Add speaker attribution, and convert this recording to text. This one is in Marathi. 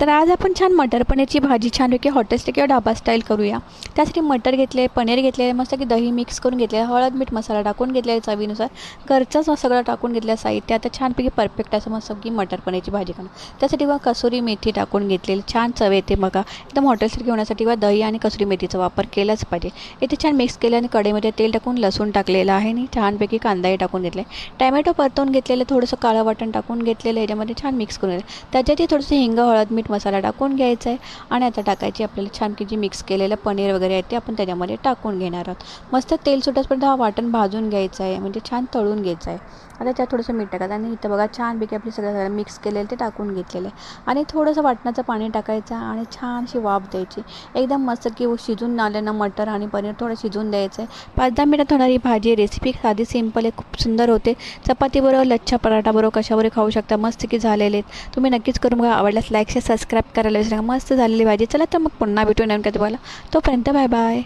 Speaker 1: तर आज आपण छान मटर पनीरची भाजी छानपैकी हॉटेल किंवा ढाबा स्टाईल करूया. त्यासाठी मटर घेतले पनीर घेतले मस्त की दही मिक्स करून घेतले हळद मीठ मसाला टाकून घेतले चवीनुसार. घरचाच सगळं टाकून घेतलं साहित्य आता छानपैकी परफेक्ट असं मस्त की मटर पनीरची भाजी करणं त्यासाठी बघा कसुरी मेथी टाकून घेतलेली छान चव येते बघा. एकदम हॉटेल स्टे घेण्यासाठी बघा दही आणि कसुरी मेथीचा वापर केलाच पाहिजे. इथे छान मिक्स केले आणि कढईमध्ये तेल टाकून लसूण टाकलेलं आहे आणि छानपैकी कांदाही टाकून घेतले. टॅमॅटो परतवून घेतलेलं थोडंसं काळं वाटण टाकून घेतलेलं ह्याच्यामध्ये छान मिक्स करून घेतलं. त्याच्यात थोडंसं हिंग हळद मीठ मसाला टाकून घ्यायचा आहे. आणि आता टाकायची आपल्याला छान की जी मिक्स केलेलं पनीर वगैरे आहे ते आपण त्याच्यामध्ये टाकून घेणार आहोत. मस्त तेल सुटसपर्यंत हा वाटण भाजून घ्यायचं आहे. म्हणजे छान तळून घ्यायचं आहे. आता त्यात थोडंसं मीठ टाकायचं. आणि इथं बघा छानपैकी आपली सगळं सगळं मिक्स केलेलं ते टाकून घेतलेलं आहे. आणि थोडंसं वाटणाचं पाणी टाकायचं आणि छानशी वाफ द्यायची. एकदम मस्त की शिजून आलं ना मटर आणि पनीर थोडं शिजून द्यायचं आहे. पाच दहा मिनिटात होणारी भाजी रेसिपी साधी सिंपल आहे. खूप सुंदर होते. चपातीबरोबर लच्छा पराठाबरोबर कशावर खाऊ शकता. मस्त की झालेले आहेत. तुम्ही नक्कीच करून बघा. आवडल्यास लाईक शेअर सबस्क्राईब करायला विसरा. मस्त झालेली भाजी. चला तर मग पुन्हा भेटून येऊन कधी बोला तोपर्यंत बाय बाय.